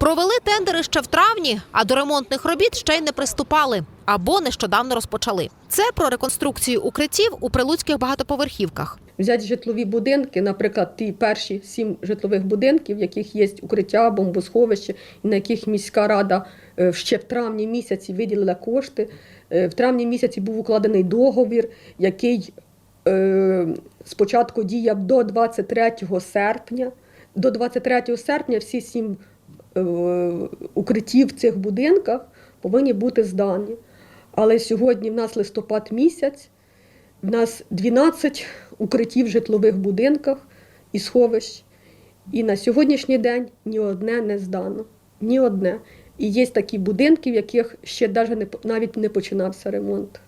Провели тендери ще в травні, а до ремонтних робіт ще й не приступали або нещодавно розпочали. Це про реконструкцію укриттів у прилуцьких багатоповерхівках. Взяти житлові будинки, наприклад, ті перші сім житлових будинків, в яких є укриття, бомбосховище, на яких міська рада е, ще в травні місяці виділила кошти. Е, В травні місяці був укладений договір, який е, спочатку діяв до 23 серпня. До 23 серпня всі сім укриттів в цих будинках повинні бути здані. Але сьогодні в нас листопад місяць. В нас 12 укриттів в житлових будинках і сховищ. І на сьогоднішній день ні одне не здано. Ні одне. І є такі будинки, в яких ще навіть не починався ремонт.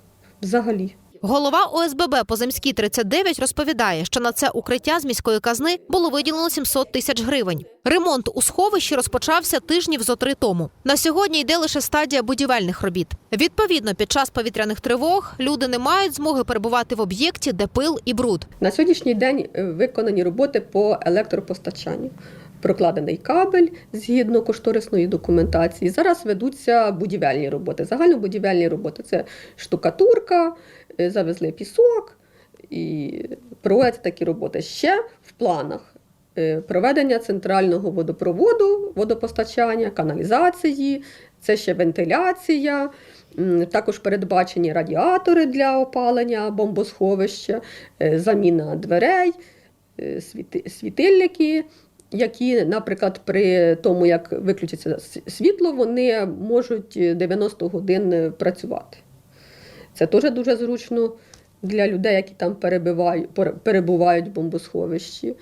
Взагалі. Голова ОСББ Поземський 39 розповідає, що на це укриття з міської казни було виділено 700 тисяч гривень. Ремонт у сховищі розпочався тижнів зо три тому. На сьогодні йде лише стадія будівельних робіт. Відповідно, під час повітряних тривог люди не мають змоги перебувати в об'єкті, де пил і бруд. На сьогоднішній день е, виконані роботи по електропостачанню. Прокладений кабель згідно кошторисної документації. Зараз ведуться будівельні роботи. Загальнобудівельні роботи це штукатурка, е, завезли пісок і проводяться такі роботи. Ще в планах е, проведення центрального водопроводу, водопостачання, каналізації, це ще вентиляція. Також передбачені радіатори для опалення бомбосховища, е, заміна дверей, світильники, які, наприклад, при тому, як виключиться світло, вони можуть е, 90 годин е, працювати. Це теж дуже зручно для людей, які там перебувають, пере- перебувають в бомбосховищі.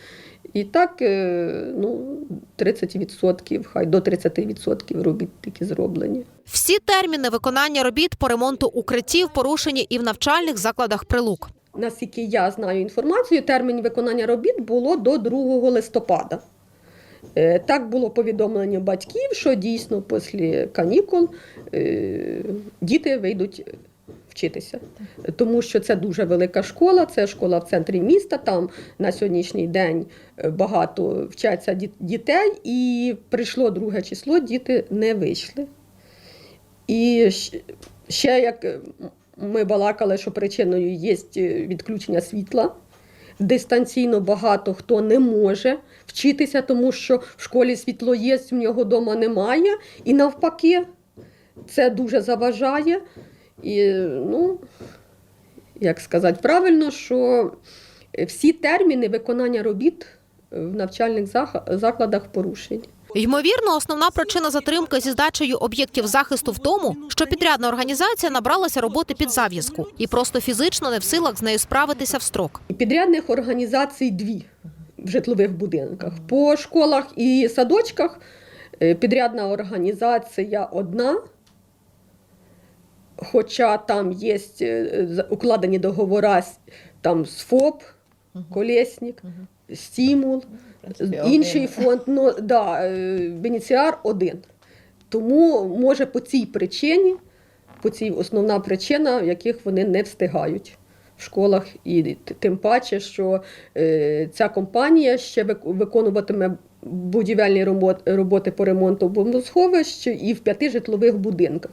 І так, е, ну, 30%, хай до 30% робіт такі зроблені. Всі терміни виконання робіт по ремонту укриттів порушені і в навчальних закладах прилук. Наскільки я знаю інформацію, термін виконання робіт було до 2 листопада. Е, Так було повідомлення батьків, що дійсно після канікул е, діти вийдуть вчитися. Тому що це дуже велика школа, це школа в центрі міста. Там на сьогоднішній день е, багато вчаться дітей, і прийшло друге число, діти не вийшли. І ще як ми балакали, що причиною є відключення світла. Дистанційно багато хто не може вчитися, тому що в школі світло є, в нього вдома немає. І навпаки, це дуже заважає. І, ну, як сказати правильно, що всі терміни виконання робіт в навчальних закладах порушені. Ймовірно, основна причина затримки зі здачею об'єктів захисту в тому, що підрядна організація набралася роботи під зав'язку і просто фізично не в силах з нею справитися в строк. Підрядних організацій дві в житлових будинках. По школах і садочках е, підрядна організація одна, хоча там є е, за- укладені договори з- там, з ФОП, Колєснік, Стімул, інший фонд, ну, да, е, бенефіціар один. Тому може по цій причині, по цій основна причина, в яких вони не встигають в школах, і тим паче, що е, ця компанія ще виконуватиме будівельні робот- роботи по ремонту бомбосховищ і в п'яти житлових будинках.